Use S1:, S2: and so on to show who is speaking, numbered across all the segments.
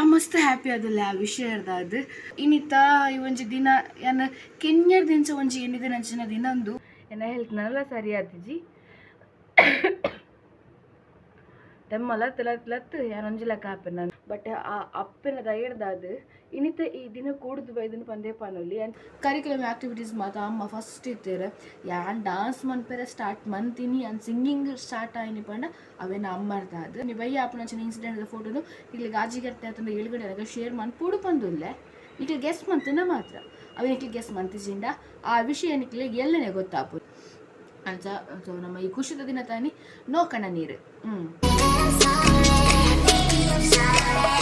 S1: ಯಾ ಮಸ್ತ್ ಹ್ಯಾಪಿ ಅದಲ್ಲ ಆ ವಿಷಯದ ಅದು ಇನ್ನಿತ್ತ ಈ ಒಂಜಿ ದಿನ ಯಾನ ಕೆನ್ಯರ್ ದಿನಸ ಒಂಜಿ ಏನಿದೆ ನಂಚಿನ ದಿನ ಒಂದು ಏನ ಹೇಳ್ತಾನಲ್ಲ ಸರಿ ಆದಿಜಿ ತೆಮ್ಮ ಲತ್ ಲತ್ ಲತ್ ಯಾನೊಂಜಿಲ ಕಾಪೆ ನಾನು ಬಟ್ ಆ ಅಪ್ಪನ ದಯಡ್ದಾದು ಇನ್ನಿತ ಈ ದಿನ ಕೂಡುದು ಬೈದನು ಪಂದೇ ಪಾನೊಲಿ. ಆ್ಯಂಡ್ ಕರಿಕ್ಯುಲಮ್ ಆಕ್ಟಿವಿಟೀಸ್ ಮಾತ ಅಮ್ಮ ಫಸ್ಟ್ ಇತ್ತೇರ ಯಾನ್ ಡಾನ್ಸ್ ಮನ್ಪೇರೆ ಸ್ಟಾರ್ಟ್ ಮಂತಿನಿ ಆ್ಯಂಡ್ ಸಿಂಗಿಂಗ್ ಸ್ಟಾರ್ಟ್ ಆಯ್ನಿ ಪಂಡ, ಅವೇನ ಅಮ್ಮರ್ದಾದು ನೀ ಬೈ ಅಪ್ಪನ ಚಿನ್ನ ಇನ್ಸಿಡೆಂಟ್ ಫೋಟೋನು ಇಲ್ಲಿ ಗಾಜಿಗಟ್ಟೆ ಅಥವಾ ಏಳುಗಡೆ ಶೇರ್ ಮಾಡಿ ಪೂಡು ಪಂದುಲ್ಲೆ. ನಿಕ್ಲಿ ಗೆಸ್ ಮಂತನ ಮಾತ್ರ. ಅವೇನ ನಿಕ್ಲಿ ಗೆಸ್ ಮಂತಿಸಿಂದ ಆ ವಿಷಯ ನಿಕ್ಲಿ ಎಲ್ಲನೇ ಗೊತ್ತಾಪು ಅಂತ ಸೊ ನಮ್ಮ ಈ ಖುಷಿದ ದಿನ ತಾನಿ ನೋಕಣ ನೀರು. ಹ್ಞೂ inside.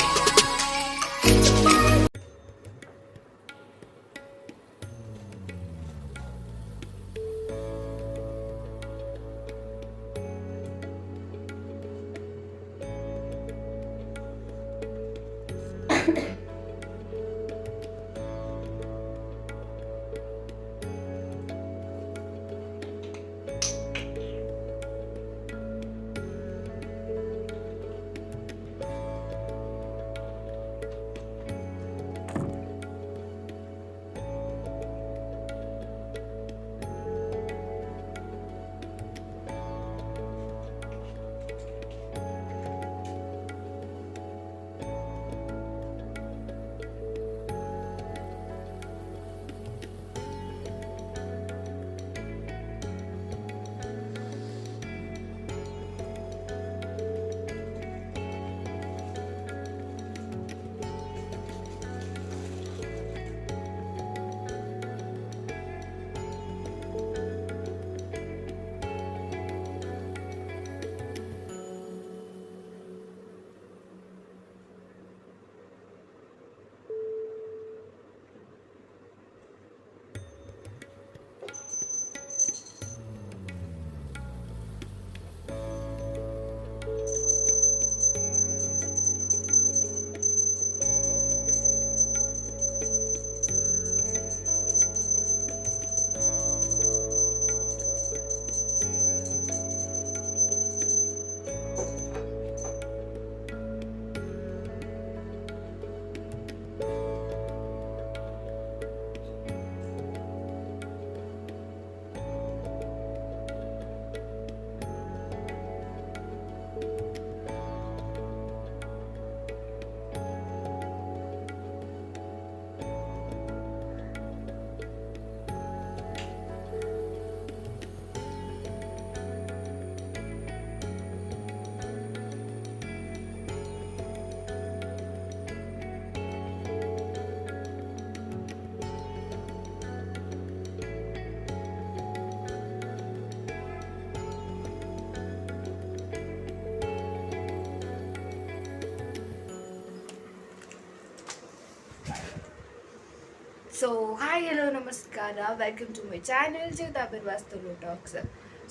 S1: ಸೊ ಹಾಯ್ ಹಲೋ ನಮಸ್ಕಾರ welcome to my channel ಜಗದಾಬಿರ್ ವಾಸ್ತುಲು tax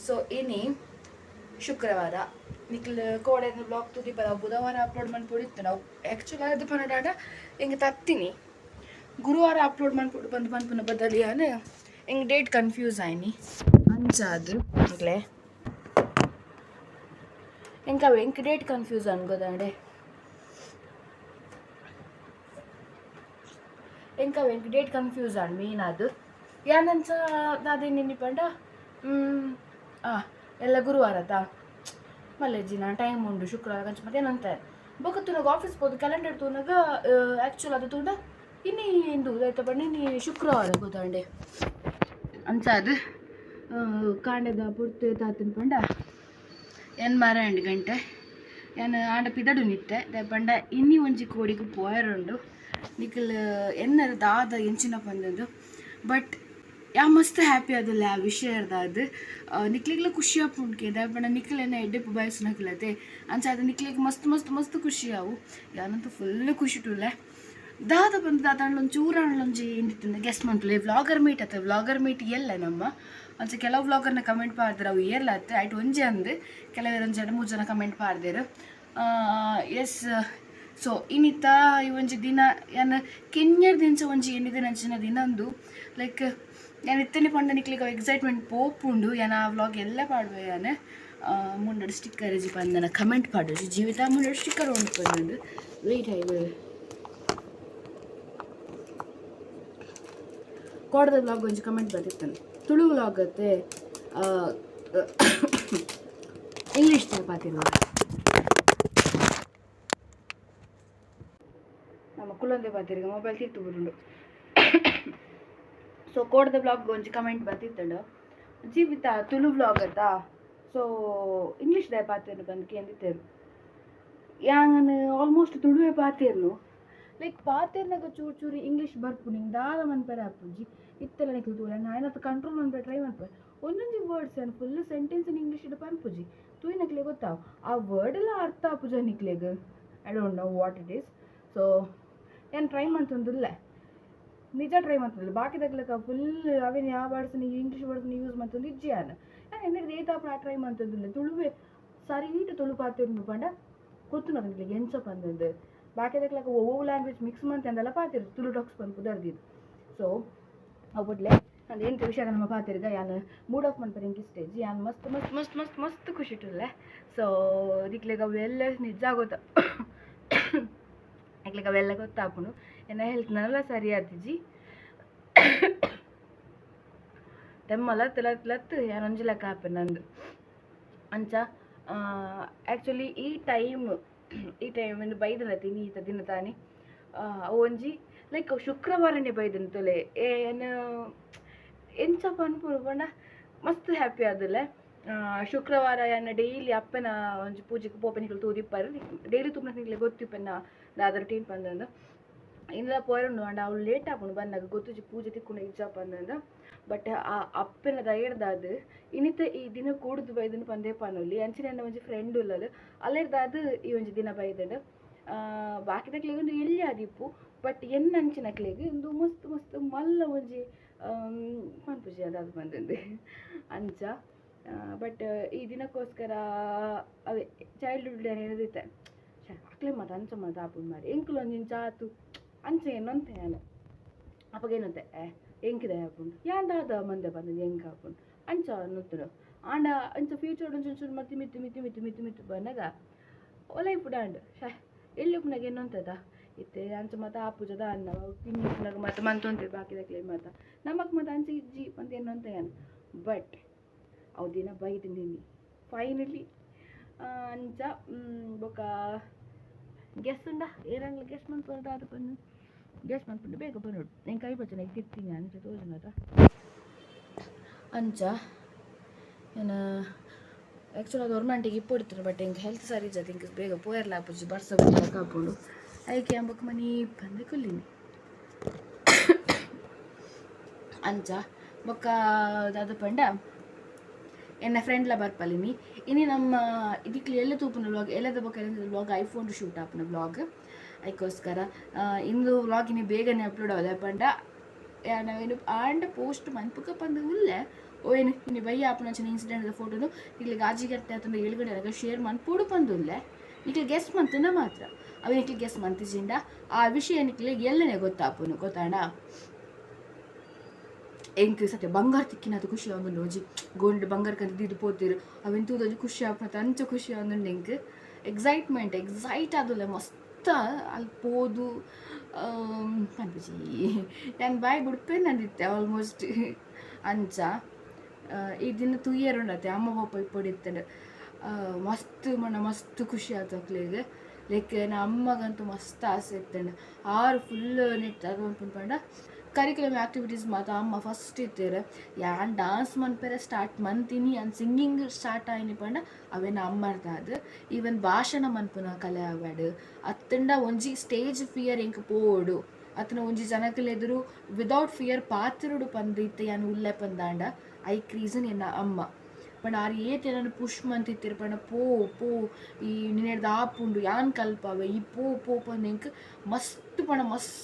S1: so ಇನಿ ಶುಕ್ರವಾರ ನಿಕ್ಲ ಕೋಡೆನ ಬ್ಲಾಗ್ ತುದಿ ಪದ ಬುಧವಾರ ಅಪ್ಲೋಡ್ ಮಾಡ್ಬಿಡಿತ್ತು ನಾವು ಆ್ಯಕ್ಚುಲಿ ಅದು ಪನ್ನಡಾಡ ಹಿಂಗೆ ತತ್ತೀನಿ ಗುರುವಾರ ಅಪ್ಲೋಡ್ ಮಾಡ್ಬಿಟ್ಟು ಬಂದು ಬಂದು ಪುನಃ ಬದಲಿ ಅನೆ ಹಿಂಗೆ ಡೇಟ್ ಕನ್ಫ್ಯೂಸ್ ಆಯ್ನಿ ಅಂಚಾದು ಆಗ್ಲೇ ఇంకా ఇంక డేట్ కన్ఫ్యూజ్ అనుకోదండి ఇంకా వెంక డేట్ కన్ఫ్యూజ్ అండి మెయిన్ ಅದು ಯಾನಂಚ ಅದೇ ನೆನಪಂಡ ಎಲ್ಲ ಗುರುವಾರದ ಮಲ್ಲೆಜ್ಜಿನ ಟೈಮ್ ಉಂಡು ಶುಕ್ರವಾರ ಕಂಚ ಮತ್ತೆ ಏನಂತ ಬೊಕ್ಕ ತುನಗ ಆಫೀಸ್ ಹೋದ ಕ್ಯಾಲೆಂಡರ್ ತುನಗ ಆ್ಯಕ್ಚುಲ್ ಅದು ತುಂಡ ಇನ್ನಿ ಇಂದು ಆಯ್ತಾ ಬಣ್ಣ ಇನ್ನಿ ಶುಕ್ರವಾರ ಗೊತ್ತಂಡೆ ಅಂಚ ಅದು ಕಾಂಡದ ಪುರ್ತು ತಾತನ ಪಂಡ ಎನ್ ಮರ ಎಂಟು ಗಂಟೆ ಏನು ಆಂಡ ಪಿದಡು ನಿತ್ತೆ ಪಂಡ ಇನ್ನಿ ಒಂಜಿ ಕೋಡಿಗೆ ಪೋಯರುಂಡು ನಿಖಲ್ ಎನ್ನರ ದಾದ ಎಂಚಿನ ಪಂದದು ಬಟ್ ಯಾ ಮಸ್ತ್ ಹ್ಯಾಪಿ ಅದಲ್ಲ ಆ ವಿಷಯ ಅದು ನಿಕ್ಲಿಗ್ಲ ಖುಷಿ ಆಪುಂಡ್ಕೆ ಪಂಡ ನಿಖಲ್ ಎನ್ನ ಎಡ್ಡೆ ಬಯಸ್ನಕ್ಲತೆ ಅಂಚ ಅದು ನಿಕ್ಲಿಗೆ ಮಸ್ತ್ ಮಸ್ತ್ ಮಸ್ತ್ ಖುಷಿ ಅವು ಯಾನಂತೂ ಫುಲ್ ಖುಷಿ ಟುಲ್ಲ ದಾದ ಬಂದು ದಾದ ಚೂರ ಚೂರಾಣೊಂಜಿ ಏನಿತ್ತು ಗೆಸ್ಟ್ ಮಂತ್ಲೆ ವ್ಲಾಗರ್ ಮೀಟ್ ಆತ. ವ್ಲಾಗರ್ ಮೀಟ್ ಎಲ್ಲ ನಮ್ಮ. ಅಂಚ ಕೆಲವು ವ್ಲಾಗರ್ನ ಕಮೆಂಟ್ ಮಾಡಿದ್ರೆ ಅವು ಏರ್ಲ ಆಯ್ತು ಆಯ್ತು ಒಂಜಿ ಅಂದು. ಕೆಲವೇ ಒಂದು ಜನ ಮೂರು ಜನ ಕಮೆಂಟ್ ಮಾಡಿದ್ರು ಎಸ್ ಸೊ ಇನ್ನಿತ್ತ ಈ ಒಂಜಿ ದಿನ ಯಾನ ಕೆನ್ಯರ್ ದಿನಸ ಒಂಜಿ ಏನಿದೆ ನಂಚಿನ ದಿನಂದು ಲೈಕ್ ನಾನು ಇತ್ತನೆ ಪಂಡ ನಿಕ್ಲಿಗೆ ಎಕ್ಸೈಟ್ಮೆಂಟ್ ಪೋಪುಂಡು ಯಾನ ಆ ವ್ಲಾಗ್ ಎಲ್ಲ ಪಾಡುವೆ ಯಾನೆ ಮುಂಡಡು ಸ್ಟಿಕ್ಕರ್ ಜಿ ಪಂದನ ಕಮೆಂಟ್ ಪಾಡು ಜೀವಿತ ಮುಂಡಡು ಸ್ಟಿಕ್ಕರ್ ಒಂದು ಪಂದು ವೆಯ್ಟ್ ಆಯ್ತು ಕೋಡದ ವ್ಲಾಗ್ ಒಂಜಿ ಕಮೆಂಟ್ ಬರ್ತಿರ್ತಾನೆ ತುಳು ವ್ಲಾಗತ್ತೆ ಇಂಗ್ಲೀಷ್ ತಲಪಾತಿರುವ ನಮ್ಮ ಕುಲಂದೆ ಪಾತಿರ್ಗ ಮೊಬೈಲ್ ತಿರ್ತು ಬರುಂಡು ಸೊ ಕೋಡದ ಬ್ಲಾಗ್ ಒಂಜಿ ಕಮೆಂಟ್ ಬರ್ತಿತ್ತಂಡು. ಜೀವಿತ ತುಳು ಬ್ಲಾಗ್ ಅತ್ತ ಸೊ ಇಂಗ್ಲೀಷ್ ದ ಪಾತಿರ್ನು ಬಂದು ಕೇಂದಿತ್ತೇರು ಯಾಂಗನ್ ಆಲ್ಮೋಸ್ಟ್ ತುಳುವೆ ಪಾತಿರ್ನು. ಲೈಕ್ ಪಾತಿರ್ನಾಗ ಚೂರು ಚೂರು ಇಂಗ್ಲೀಷ್ ಬರ್ಪು, ನಿಂಗೆ ದಾದ ಮನ್ಪೇರ ಅಪ್ಪುಜಿ ಇತ್ತೆಲ್ಲ ನಿಕ್ಲು ತೂರ ನಾಯನತ್ತು ಕಂಟ್ರೋಲ್ ಮನ್ಪೆ ಟ್ರೈ ಮನ್ಪೆ ಒಂದೊಂದು ವರ್ಡ್ಸ್ ಏನು ಫುಲ್ ಸೆಂಟೆನ್ಸ್ ಇನ್ ಇಂಗ್ಲೀಷ್ ಇಟ್ಟು ಪನ್ಪುಜಿ ತೂಯಿನಕ್ಲೆ ಗೊತ್ತಾವ. ಆ ವರ್ಡ್ ಎಲ್ಲ ಅರ್ಥ ಆಪುಜ ನಿಕ್ಲೆಗ್. I don't know what it is so ಏನು ಟ್ರೈ ಮಾಡ್ತೊಂದಿಲ್ಲ ನಿಜ ಟ್ರೈ ಮಾಡ್ತೊಂದಿಲ್ಲ ಬಾಕಿದಕ್ಲಕ ಫುಲ್ ಅವೇನು ಯಾವ ಇಂಗ್ಲಿಷ್ ಇಂಗ್ಲೀಷ್ ವರ್ಡ್ಸ್ನ ಯೂಸ್ ಮಾಡ್ತೊಂದು ಇಜ್ಜಿ ಆನ ನಾನು ಎನ್ನಿರ್ದು ಏತಾಪಣ ಟ್ರೈ ಮಾಡ್ತೊಂದಿಲ್ಲ ತುಳುವೆ ಸರಿ ಈಟು ತುಳು ಪಾತಿರ್ನು ಪಂಡ. ಗೊತ್ತು ನನಗೆ ಎಂಚ ಬಂದದ್ದು ಬಾಕಿದಕ್ಲಕ ಒವು ಲ್ಯಾಂಗ್ವೇಜ್ ಮಿಕ್ಸ್ ಮಂತ್ ಮಾಡ್ತಂದೆಲ್ಲ ಪಾತಿರು ತುಳು ಡಾಕ್ಸ್ ಬಂದು ಕುದರ್ದಿದ್ದು ಸೊ ಅವ್ಬಿಡ್ಲೆ ಅದು ಏನು ವಿಷಯ ನಮ್ಮ ಪಾತಿರ್ಗ ಯಾನ್ ಮೂಡ್ ಆಫ್ ಮನ್ಪರ್ ಇಂಕಿ ಸ್ಟೇಜ್ ಯಾನ್ ಮಸ್ತ್ ಮಸ್ತ್ ಮಸ್ತ್ ಮಸ್ತ್ ಮಸ್ತ್ ಖುಷಿ ಇಟ್ಟುಲ್ಲ ಸೊ ದಿಕ್ಲೆಗ ಅವೆಲ್ಲ ನಿಜ ಆಗೋತ. ಆಗ್ಲಿಕ್ಕೆ ಅವೆಲ್ಲ ಗೊತ್ತಾಪುಂಡು ಏನ ಹೇಳ್ತೀನಲ್ಲ ಸರಿ ಆತಿಜಿ ತೆಮ್ಮಲ ಲತ್ ಲತ್ ಲತ್ ಯಾನೊಂಜಿ ಲೆಕ್ಕ ಆಪೆ ನಂದು. ಅಂಚ ಆ್ಯಕ್ಚುಲಿ ಈ ಟೈಮ್ ಈ ಟೈಮ್ ಇಂದು ಬೈದನ ತಿನಿ ಈತ ದಿನ ತಾನೆ. ಒಂಜಿ ಲೈಕ್ ಶುಕ್ರವಾರನೇ ಬೈದನ್ ತೊಲೆ. ಏನು, ಎಂಚಪ್ಪ ಅನ್ಪುರು ಪಂಡ ಮಸ್ತ್ ಹ್ಯಾಪಿ ಆದಲ್ಲ. ಶುಕ್ರವಾರ ಯಾನ ಡೈಲಿ ಅಪ್ಪನ ಒಂಜಿ ಪೂಜೆಗೆ ಪೋಪನಿಗಳು ತೂದಿಪ್ಪಾರು ಡೈಲಿ ತುಂಬ ನಿಗ್ಲೆ ಗೊತ್ತಿಪ್ಪನ ದಾದರ ಟೀನ್ ಪಂದಂದ ಇಂದ ಪೋರಣ್ಣು ಅಂಡ ಅವ್ಳು ಲೇಟ್ ಆಪುಂಡು ಬಂದಾಗ ಗೊತ್ತುಜಿ ಪೂಜೆ ತಿಕ್ಕೊಂಡು ಇಜ್ಜಪ್ಪ ಅಂದಂದ ಬಟ್ ಆ ಅಪ್ಪನ ದಯಡ್ದಾದ ಇನ್ನಿತ ಈ ದಿನ ಕೂಡುದು ಬೈದನು ಪಂದೆ ಪನೊಲಿ ಅಂಚಿನ ನನ್ನ ಒಂಜಿ ಫ್ರೆಂಡ್ ಉಲ್ಲದು ಅಲ್ಲೆರ್ದಾದ ಈ ಒಂಜಿ ದಿನ ಬೈದನು ಬಾಕಿದಕ್ಲೆಗ್ ಒಂದು ಎಲ್ಲಿ ಆದಿಪ್ಪು ಬಟ್ ಎನ್ನ ಅಂಚಿನಕ್ಲೆಗ್ ಒಂದು ಮಸ್ತ್ ಮಸ್ತ್ ಮಲ್ಲ ಒಂಜಿ ಪೂಜೆ ಅದಾದ ಬಂದಂದೆ ಅಂಚ. ಬಟ್ ಈ ದಿನಕ್ಕೋಸ್ಕರ, ಅದೇ ಚೈಲ್ಡ್ಹುಡ್ ಡೇ ಹೇಳಿದಿತ್ತೆ ಅಕ್ಲೆ ಮಾತ ಅಂಚ ಮಾತ ಆಪುಂಡು ಮಾರಿ ಎಂಕುಲು ಒಂಜಿನ ಚಾತು ಅಂಚೆ ಏನಂತೆ ನಾನು ಅಪ್ಪಗೇನಂತೆ ಏ ಎಂಕಿದೆ ಆಪುಂಡು ಯಾಂದಾದ ಮಂದೆ ಬಂದದ್ದು ಎಂಕ ಆಪುಂಡು ಅಂಚ ಅನ್ನುತ್ತರು. ಆಂಡ, ಅಂಚ ಫ್ಯೂಚರ್ ಒಂಚೂರು ಚೂರು ಮಿತಿ ಮಿತಿ ಮಿತಿ ಮಿತಿ ಮಿತಿ ಮಿತ್ತು ಬಂದಾಗ, ಒಲೆ ಪುಡಾಂಡ್ ಶಾ ಎಲ್ಲಿ ಪುನಗ ಏನಂತದ ಇತ್ತೆ, ಅಂಚ ಮತ ಆಪುಜದ ಅನ್ನ ತಿಂಗಿ ಪುನಗ ಮತ ಮಂತೊಂತೆ ಬಾಕಿದಕ್ಲೆ ಮಾತ ನಮಕ್ ಮತ ಅಂಚ ಇಜ್ಜಿ ಮಂತ ಏನಂತ ಏನು ಬಟ್ ಅವು ದಿನ ಬೈದಿನಿ ಫೈನಲಿ ಅಂಚ ಬೊಕ ಗೆಸ್ ಉಂಡ ಏರಂಗ್ಲ ಗೆಸ್ ಮನ್ಪುಂಡ ಅದು ಬಂದು? ಗೆಸ್ ಮನ್ಪುಂಡು ಬೇಗ ಬಂದೋಡು నేను ಕೈ ಈಗ ತಿರ್ತೀನಿ ಅಂಚ ತೋಜನದ ಅಂಚ, ಏನು ಆ್ಯಕ್ಚುಲಿ ಅದು ಗೌರ್ಮೆಂಟಿಗೆ ಇಪ್ಪೊಡ್ತಾರೆ ಬಟ್ ಹಿಂಗೆ ಹೆಲ್ತ್ ಸರಿ ಜೊತೆ ಹಿಂಗೆ ಬೇಗ ಪೋಯರ್ಲ ಆಪುಜಿ, ಬರ್ಸ ಕಾಪುಂಡು ಅದಕ್ಕೆ ಅಂಬಕ್ ಮನಿ ಬಂದೆ ಕೊಲ್ಲಿನಿ. ಅಂಚ, ಬೊಕ್ಕ ದಾದ ಪಂಡ ಎನ್ನ ಫ್ರೆಂಡ್ಲ ಬರ್ಪಲ್ಲಿನಿ ಇನ್ನು ನಮ್ಮ, ಇದಕ್ಕೆ ಎಲ್ಲ ತೂಪುನ ವ್ಲಾಗ್ ಎಲ್ಲದ ಬಗ್ಗೆ ವ್ಲಾಗ್ ಐಫೋನ್ ಶೂಟ್ ಆಪುನ ವ್ಲಾಗ್ ಅದಕ್ಕೋಸ್ಕರ ಇಂದು ವ್ಲಾಗಿನಿ ಬೇಗನೆ ಅಪ್ಲೋಡ್ ಆದ ಪಂಡ. ನಾವೇನು ಆಂಡ ಪೋಸ್ಟ್ ಮನ್ಪುಕ ಪಂದು ಉಲ್ಲೆ. ಓಯ್ನು ಇನ್ನು ಬೈ ಆಪ್ನ ಚಿನ್ನ ಇನ್ಸಿಡೆಂಟ್ ಫೋಟೋನು ಇಲ್ಲಿ ಗಾಜಿಗಟ್ಟೆ ಅಥವಾ ಏಳುಗಡೆ ಶೇರ್ ಮನ್ಪೋಡು ಪಂದುಲ್ಲೆ ನಿಕ್ಲೆ ಗೆಸ್ಟ್ ಮಂತನ ಮಾತ್ರ. ಅವ ಗೆಸ್ ಗೆಸ್ಟ್ ಮಂತಿಜಿಂಡ ಆ ವಿಷಯ ನಿಕ್ಲೆ ಎಲ್ಲನೇ ಗೊತ್ತಾಪುನು, ಗೊತ್ತಾಂಡ? ಎಂಕ್ ಸತ್ಯ, ಬಂಗಾರ ತಿಕ್ಕಿನದು ಖುಷಿ ಆಗುಂಡು ಓಜಿ ಗೋಲ್ಡ್ ಬಂಗಾರ ಕಂತ ಇದು ಪೋತಿರು ಅದು ಖುಷಿ ಆಪುನ ಅಂಚ ಖುಷಿ ಆಗುಂಡು ಎಂಕ್ ಎಕ್ಸೈಟ್ಮೆಂಟ್ ಎಕ್ಸೈಟ್ ಆದಲ್ಲ ಮಸ್ತ ಅಲ್ಲಿ ಪೋದು. ಪನ್ಪುಜಿ ನಾನು ಬಾಯ್ ಬಿಡ್ಪೇ ನಂದಿತ್ತೆ ಆಲ್ಮೋಸ್ಟ್ ಅಂಚ. ಈ ದಿನ ತುಯ್ಯರು ಅಮ್ಮ ಪಾಪ ಇಪ್ಪಡಿತ್ತೆ ಮಸ್ತ್ ಮಣ್ಣ ಮಸ್ತ್ ಖುಷಿ ಆಯ್ತು ಅಕ್ಲಿಗೆ ಲೈಕ್ ನಮ್ಮ ಅಮ್ಮಗಂತೂ ಮಸ್ತ್ ಆಸೆ ಇತ್ತಂಡ ಆರು ಫುಲ್ ನೆಟ್ ಅದು ಅನ್ಪಂಡ ಕರಿಕ್ಯುಲಮ್ ಆ್ಯಕ್ಟಿವಿಟೀಸ್ ಮಾತ್ರ ಅಮ್ಮ ಫಸ್ಟ್ ಇತ್ತೇರು ಯಾನ್ ಡಾನ್ಸ್ ಮನ್ಪೆರೆ ಸ್ಟಾರ್ಟ್ ಮಂತೀನಿ ಅನ್ ಸಿಂಗಿಂಗ್ ಸ್ಟಾರ್ಟ್ ಆಯ್ನಿ ಪಂಡ ಅವೇನ ಅಮ್ಮರ್ದಾದ್ ಈವನ್ ಭಾಷಣ ಮನ್ಪುನ ಕಲೆ ಆವಾಡು ಅತ್ತಂಡ ಒಂಜಿ ಸ್ಟೇಜ್ ಫಿಯರ್ ಇಂಕ್ ಪೋಡು. ಅತನ ಒಂಜಿ ಜನಕಲೆದುರು ವಿದೌಟ್ ಫಿಯರ್ ಪಾತಿರುಡು ಪಂದಿತ್ತೆ ಯಾನ್ ಉಲ್ಲೆ ಪಂದಾಂಡ. ಐ ಕ್ರೀಸನ್ ಎನ್ನ ಅಮ್ಮ. ಪಂಡ ಆರ್ ಏತ್ ನಾನು ಪುಷ್ ಮಂತಿತ್ತಿರು ಪಂಡ, ಪೋ ಪೋ, ಈ ನಿನ್ನೆಡ್ದು ಆಪುಂಡು ಯಾನ್ ಕಲ್ಪಾವೆ, ಈ ಪೋ ಪೋ ಪಂದ್ ಮಸ್ತ್ ಪಂಡ ಮಸ್ತ್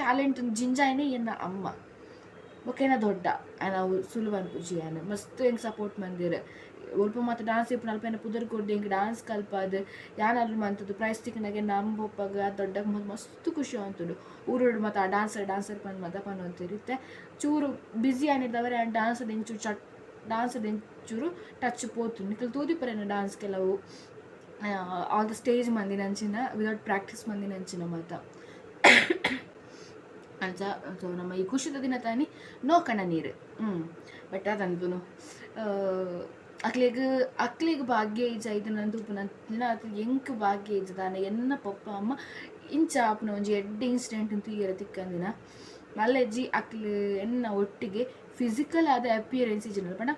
S1: ಟ್ಯಾಲೆಂಟ್ ಜಿಂಜಾಯ್ನೇ ಎನ್ನ ಅಮ್ಮ. ಓಕೆನ ದೊಡ್ಡ. ಆಯ್ನ ಅವು ಸುಲಭನ್ ಪೂಜಿ ಮಸ್ತ್ ಹೆಂಗೆ ಸಪೋರ್ಟ್ ಮಂದಿರ. ಒಲ್ಪ ಮಾತ್ರ ಡಾನ್ಸ್ ಇಪ್ಪು ನಲ್ಪ ಪುದರ್ ಕೊಡ್ದು ಹಿಂಗೆ ಡಾನ್ಸ್ ಕಲ್ಪದು. ಯಾನಾದ್ರು ಮಂತದ್ದು ಪ್ರೈಸ್ ತಿಕ್ಕನಾಗೆ ನಮ್ಮ ಬೊಪ್ಪಗ ದೊಡ್ಡ ಮಸ್ತ್ ಖುಷಿ ಅಂತುಂಡು ಊರೋಡು ಮತ್ತು ಆ ಡಾನ್ಸರ್ ಡಾನ್ಸರ್ ಪಂದ್ ಮತ ಪನ್ ಅಂತಿರುತ್ತೆ ಚೂರು ಬ್ಯುಸಿ ಆನಿದ್ದವರೆ ಆ ಡಾನ್ಸ್ ಚೂರು ಚಟ್ ಡಾನ್ಸ್ ಚೂರು ಟಚ್ ಪೋತು ನಿಖಲ್ ತೂದಿಪರೇನ ಡಾನ್ಸ್ ಕೆಲವು ಆಲ್ ದ ಸ್ಟೇಜ್ ಮಂದಿ ನಂಚಿನ ವಿದೌಟ್ ಪ್ರಾಕ್ಟೀಸ್ ಮಂದಿ ನಂಚಿನ ಮಾತ. ಅಂಚ ನಮ್ಮ ಈ ಖುಷಿದ ದಿನ ತಾನಿ ನೋಕಣ ನೀರು. ಹ್ಞೂ ಬಟ್ ಅದಂತೂ ಅಕ್ಲಿಗೆ ಅಕ್ಲಿಗೆ ಭಾಗ್ಯ ಈಜ ಇದು ನಂದು ನನ್ನ ಅದು ಎಂಕ್ ಭಾಗ್ಯ ಈಜ ದಾನ ಎನ್ನ ಪಪ್ಪ, ಅಮ್ಮ ಇಂಚ ಆಪ್ನ ಒಂಜಿ ಎಡ್ಡೆ ಇನ್ಸಿಡೆಂಟ್ ಅಂತೂ ಈರ ತಿಕ್ಕಂದಿನ ಮಲ್ಲೆಜ್ಜಿ ಅಕ್ಲು ಎನ್ನ ಒಟ್ಟಿಗೆ ಫಿಸಿಕಲ್ ಆದ ಅಪಿಯರೆನ್ಸ್ ಇಜ್ಜಿನಲ್ಲ ಬಣ್ಣ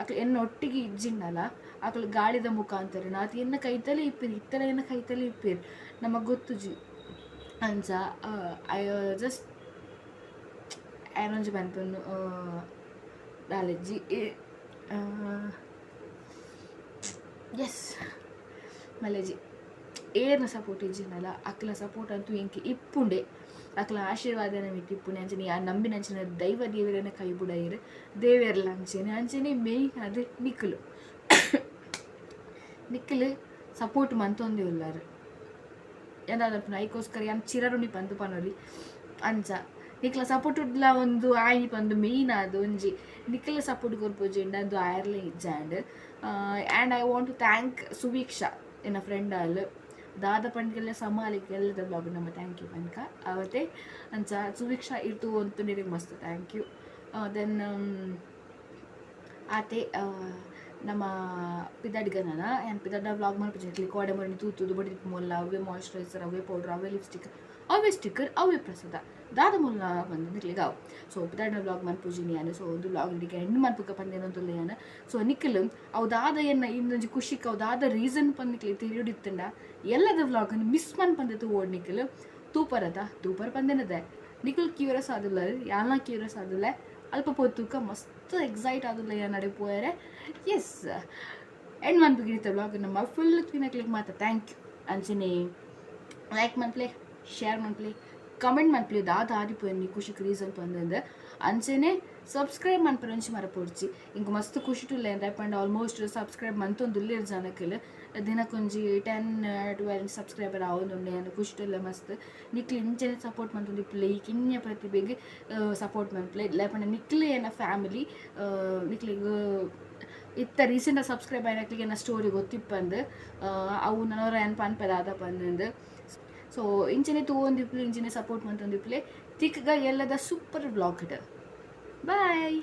S1: ಅಕ್ಲು ಎನ್ನ ಒಟ್ಟಿಗೆ ಇಜ್ಜಿಂಡಲ್ಲ ಅಕ್ಲು ಗಾಳಿದ ಮುಖಾಂತರ ನಾತಿ ಎನ್ನ ಕೈತಲೇ ಇಪ್ಪಿರಿ ಇತ್ತಲ ಎನ್ನ ಕೈತಲೇ ಇಪ್ಪಿರಿ, ನಮಗೆ ಗೊತ್ತು ಜಿ. ಅಂಚ ಐ ಜಸ್ಟ್ ಆ್ಯನೊಂಜಿ ಪನ್ಪನ್ನು ಯೆಸ್ ಎಸ್, ಮಲೆಜಿ. ಏರ್ನ ಸಪೋರ್ಟ್ ಇಜ್ಜಿನಲ್ಲ ಅಕ್ಲ ಸಪೋರ್ಟ್ ಅಂತೂ ಎಂಕಿ ಇಪ್ಪುಂಡೆ. ಅಕ್ಲ ಆಶೀರ್ವಾದನ ಮಿಟ್ಟು ಇಪ್ಪುಂಡೆ. ಅಂಚನೆ ಆ ನಂಬಿನ ಅಂಚನೆ ದೈವ ದೇವರನ್ನ ಕೈ ಬುಡಾಯಿರು. ದೇವೆರ್ಲ ಅಂಚನೆ ಅಂಚನೆ ಮೇಯ್ನ್ ಅದು ನಿಕ್ಕಲು ನಿಕ್ಕಲು ಸಪೋರ್ಟ್ ಮಂತೊಂದು ಉಲ್ಲಾರು. ಏನಾದ್ರು ಐಕೋಸ್ಕರ ಯಾನ್ ಚಿರರುಣಿ ಪಂದು ಪನೊಲಿ ಅಂಚ ನಿಕ್ಲ ಸಪೋರ್ಟ್ ಉಡ್ಲ ಒಂದು ಆಯ್ನಿ ಪಂದು ಮೇಯ್ನ್ ಅದು ಒಂಜಿ. ನಿಕ್ಲ ಸಪೋರ್ಟ್ ಕೊರ್ಪೋಜಿಂಡ ಅದು ಆಯರ್ಲೆ ಇಜ್ಜಾಂಡ್ and I want to thank Suveeksha ಎನ್ನ ಫ್ರೆಂಡ್ ಅಲ್ಲಿ ದಾದ ಪಂಡ್ಗೆಲ್ಲ ಸಮಾಲಿಗೆ ಎಲ್ಲದ ನಮ್ಮ ಥ್ಯಾಂಕ್ ಯು ಪನ್ಕ ಅವತ್ತೆ, ಅಂಚ ಸುವೀಕ್ಷಾ ಇರ್ತು ಅಂತ ನಿನಗೆ ಮಸ್ತ್ ಥ್ಯಾಂಕ್ ಯು ದೆನ್ ಆತೆ ನಮ್ಮ ಪಿದಾಡ್ಗನ ಏನು ಪಿದಾಡ ವ್ಲಾಗ್ ಮಾಡ್ಬೇಕು ಕೋಡೆ ಮರಣಿ ತೂತುದು ಬಡಿ ಮೊಲ್ಲ ಅವೇ ಮಾಯ್ಶ್ಚರೈಸರ್ ಅವೇ ಪೌಡ್ರ್ ಅವೇ ಲಿಪ್ಸ್ಟಿಕ್ ಅವೇ ಸ್ಟಿಕ್ಕರ್ ಅವೇ ಪ್ರಸಾದ. ದಾದ ಮುಲ್ಲ ಬಂದಿರ್ಲಿಗೆ ಅವು ಸೊ ಪಿದಾಡ ವ್ಲಾಗ್ ಮನ್ಪುಜಿನಿ ಅನು ಸೊ ಒಂದು ವ್ಲಾಗ್ ಹಿಡಿಗೆ ಹೆಣ್ಣು ಮನ್ಪುಕ ಪಂದೇನೊಂದುಲ್ಲೆ ಅನ ಸೊ ನಿಕ್ಕಲು ಅವು ದಾದ ಎನ್ನ ಇನ್ನೊಂಜಿ ಖುಷಿಕ್ ಅವು ದಾದ ರೀಸನ್ ಪಂದಿಕ್ಲಿ ತಿರುಡಿತ್ತಂಡ ಎಲ್ಲದ ವ್ಲಾಗನ್ನು ಮಿಸ್ ಮನ್ ಪಂದಿತ್ತು ಓಡ್ ನಿಕ್ಕಲು ತೂಪರದ? ತೂಪರ್ ಪಂದೇನದೆ ನಿಖಲ್ ಕ್ಯೂರಸ್ ಆದಿಲ್ಲ ಯಾಲ್ನ ಕ್ಯೂರಸ್ ಆದಿಲ್ಲ. ಅಲ್ಪ ಪೊತ್ತುಕ ಮಸ್ತ್ ಎಕ್ಸೈಟ್ ಆದಿಲ್ಲ ಯಾ ನಡೆ ಪೋಯರೆ? ಎಸ್ ಎಂಡ್ ಮಂತ್ ಗಿಡಿತ ಬ್ಲಾಗ್ ನಮ್ಮ ಫುಲ್ ಕ್ಲೀನಾಗಿ ಕ್ಲಿಕ್ ಥ್ಯಾಂಕ್ ಯು ಅಂಚನೆ ಲೈಕ್ ಮನ್ಪ್ಲೆ ಶೇರ್ ಮನ್ಪ್ಲೆ ಕಮೆಂಟ್ ಮನ್ಪ್ಲೆ ದಾದ ಆದಿಪೋಯಿ ಖುಷಿಗೆ ರೀಸನ್ ಪಂದಂದು ಅಂಚೆನೆ ಸಬ್ಸ್ಕ್ರೈಬ್ ಮನ್ಪರಂಚಿ ಮರಪೊಡ್ಚಿ. ಇಂಕ ಮಸ್ತ್ ಖುಷಿ ಟುಲ್ಲೆ ಅಂತ ಪಂಡ ಆಲ್ಮೋಸ್ಟ್ ಸಬ್ಸ್ಕ್ರೈಬ್ ಮಂತೊಂದು ಉಲ್ಲೇರ್ ಜನಕ್ಕೆಲ್ಲ ದಿನಕ್ಕೊಂಜಿ ಟೆನ್ ಟ್ವೆಲ್ ಸಬ್ಸ್ಕ್ರೈಬರ್ ಆವೊಂದುಂಡೆ ಖುಷಿ ಲೇ ಮಸ್ತ್. ನಿಕ್ಲಿ ಇಂಚನೆ ಸಪೋರ್ಟ್ ಮಂತೊಂದು ಇಪ್ಲೆ ಈ ಕಿನ್ಯ ಪ್ರತಿಭೆಗೆ ಸಪೋರ್ಟ್ ಮನ್ಪ್ಲೆ ಲೇಪಂಡ ನಿಕ್ಲೆ ಏನ ಫ್ಯಾಮಿಲಿ ನಿಕ್ಲಿಗೆ ಇತ್ತ ರೀಸೆಂಟ್ ಸಬ್ಸ್ಕ್ರೈಬ್ ಆಯ್ನಕ್ಲಿಗೆ ನನ್ನ ಸ್ಟೋರಿ ಗೊತ್ತಿಪ್ಪಂದು. ಅವು ನನ್ನವರ ಏನು ಪನ್ಪದ ಆದ ಸೊ ಇಂಚನೆ ತಗೊಂದಿಪ್ಲೆ ಇಂಚನೆ ಸಪೋರ್ಟ್ ಮಾಡ್ತೊಂದಿಪ್ಲೆ ತಿಕ್ಕಗ ಎಲ್ಲದ ಸೂಪರ್ ಬ್ಲಾಗ್ ಬಾಯ್